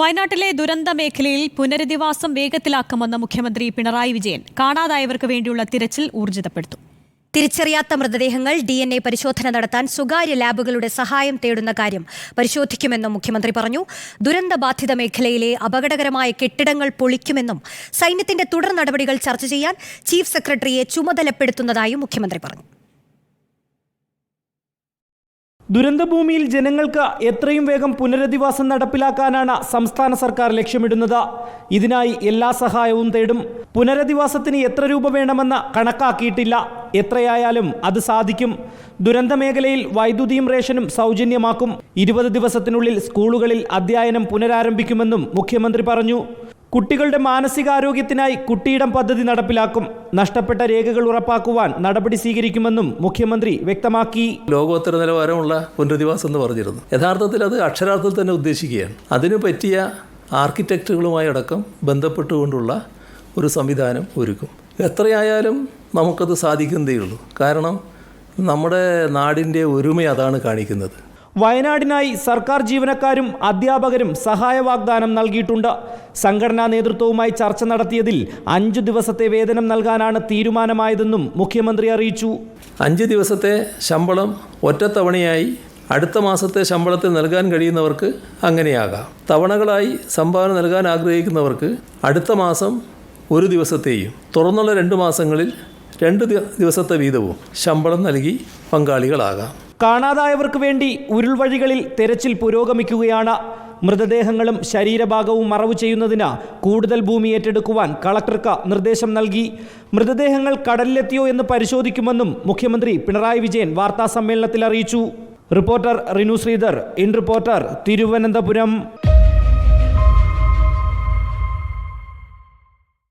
വയനാട്ടിലെ ദുരന്ത മേഖലയിൽ പുനരധിവാസം വേഗത്തിലാക്കുമെന്ന് മുഖ്യമന്ത്രി പിണറായി വിജയൻ കാണാതായവർക്ക് വേണ്ടിയുള്ള തിരച്ചിൽ ഊർജിതപ്പെടുത്തും. തിരിച്ചറിയാത്ത മൃതദേഹങ്ങൾ ഡി എൻ എ പരിശോധന നടത്താൻ സ്വകാര്യ ലാബുകളുടെ സഹായം തേടുന്ന കാര്യം പരിശോധിക്കുമെന്നും മുഖ്യമന്ത്രി പറഞ്ഞു. ദുരന്തബാധിത മേഖലയിലെ അപകടകരമായ കെട്ടിടങ്ങൾ പൊളിക്കുമെന്നും സൈന്യത്തിന്റെ തുടർ നടപടികൾ ചർച്ച ചെയ്യാൻ ചീഫ് സെക്രട്ടറിയെ ചുമതലപ്പെടുത്തുന്നതായും മുഖ്യമന്ത്രി പറഞ്ഞു. ദുരന്തഭൂമിയിൽ ജനങ്ങൾക്ക് എത്രയും വേഗം പുനരധിവാസം നടപ്പിലാക്കാനാണ് സംസ്ഥാന സർക്കാർ ലക്ഷ്യമിടുന്നത്. ഇതിനായി എല്ലാ സഹായവും തേടും. പുനരധിവാസത്തിന് എത്ര രൂപ വേണമെന്ന് കണക്കാക്കിയിട്ടില്ല. എത്രയായാലും അത് സാധിക്കും. ദുരന്ത മേഖലയിൽ വൈദ്യുതിയും റേഷനും സൗജന്യമാക്കും. ഇരുപത് ദിവസത്തിനുള്ളിൽ സ്കൂളുകളിൽ അധ്യയനം പുനരാരംഭിക്കുമെന്നും മുഖ്യമന്ത്രി പറഞ്ഞു. കുട്ടികളുടെ മാനസികാരോഗ്യത്തിനായി കുട്ടിയിടം പദ്ധതി നടപ്പിലാക്കും. നഷ്ടപ്പെട്ട രേഖകൾ ഉറപ്പാക്കുവാൻ നടപടി സ്വീകരിക്കുമെന്നും മുഖ്യമന്ത്രി വ്യക്തമാക്കി. ലോകോത്തര നിലവാരമുള്ള പുനരധിവാസം എന്ന് പറഞ്ഞിരുന്നു. യഥാർത്ഥത്തിൽ അത് അക്ഷരാർത്ഥത്തിൽ തന്നെ ഉദ്ദേശിക്കുകയാണ്. അതിനു പറ്റിയ ആർക്കിടെക്റ്റുകളുമായി അടക്കം ബന്ധപ്പെട്ടുകൊണ്ടുള്ള ഒരു സംവിധാനം ഒരുക്കും. എത്രയായാലും നമുക്കത് സാധിക്കുന്നതേ ഉള്ളൂ കാരണം നമ്മുടെ നാടിന്റെ ഒരുമ അതാണ് കാണിക്കുന്നത്. വയനാടിനായി സർക്കാർ ജീവനക്കാരും അധ്യാപകരും സഹായ വാഗ്ദാനം നൽകിയിട്ടുണ്ട്. സംഘടനാ നേതൃത്വവുമായി ചർച്ച നടത്തിയതിൽ അഞ്ചു ദിവസത്തെ വേതനം നൽകാനാണ് തീരുമാനമായതെന്നും മുഖ്യമന്ത്രി അറിയിച്ചു. അഞ്ച് ദിവസത്തെ ശമ്പളം ഒറ്റത്തവണയായി അടുത്ത മാസത്തെ ശമ്പളത്തിൽ നൽകാൻ കഴിയുന്നവർക്ക് അങ്ങനെയാകാം. തവണകളായി സംഭാവന നൽകാൻ ആഗ്രഹിക്കുന്നവർക്ക് അടുത്ത മാസം ഒരു ദിവസത്തെയും തുറന്നുള്ള രണ്ട് മാസങ്ങളിൽ രണ്ട് ദിവസത്തെ വീതവും ശമ്പളം നൽകി പങ്കാളികളാകാം. കാണാതായവർക്ക് വേണ്ടി ഉരുൾവഴികളിൽ തെരച്ചിൽ പുരോഗമിക്കുകയാണ്. മൃതദേഹങ്ങളും ശരീരഭാഗവും മറവ് ചെയ്യുന്നതിന് കൂടുതൽ ഭൂമി ഏറ്റെടുക്കുവാൻ കളക്ടർക്ക് നിർദ്ദേശം നൽകി. മൃതദേഹങ്ങൾ കടലിലെത്തിയോ എന്ന് പരിശോധിക്കുമെന്നും മുഖ്യമന്ത്രി പിണറായി വിജയൻ വാർത്താസമ്മേളനത്തിൽ അറിയിച്ചു. Reporter Rinu Sreedhar in reporter Thiruvananthapuram.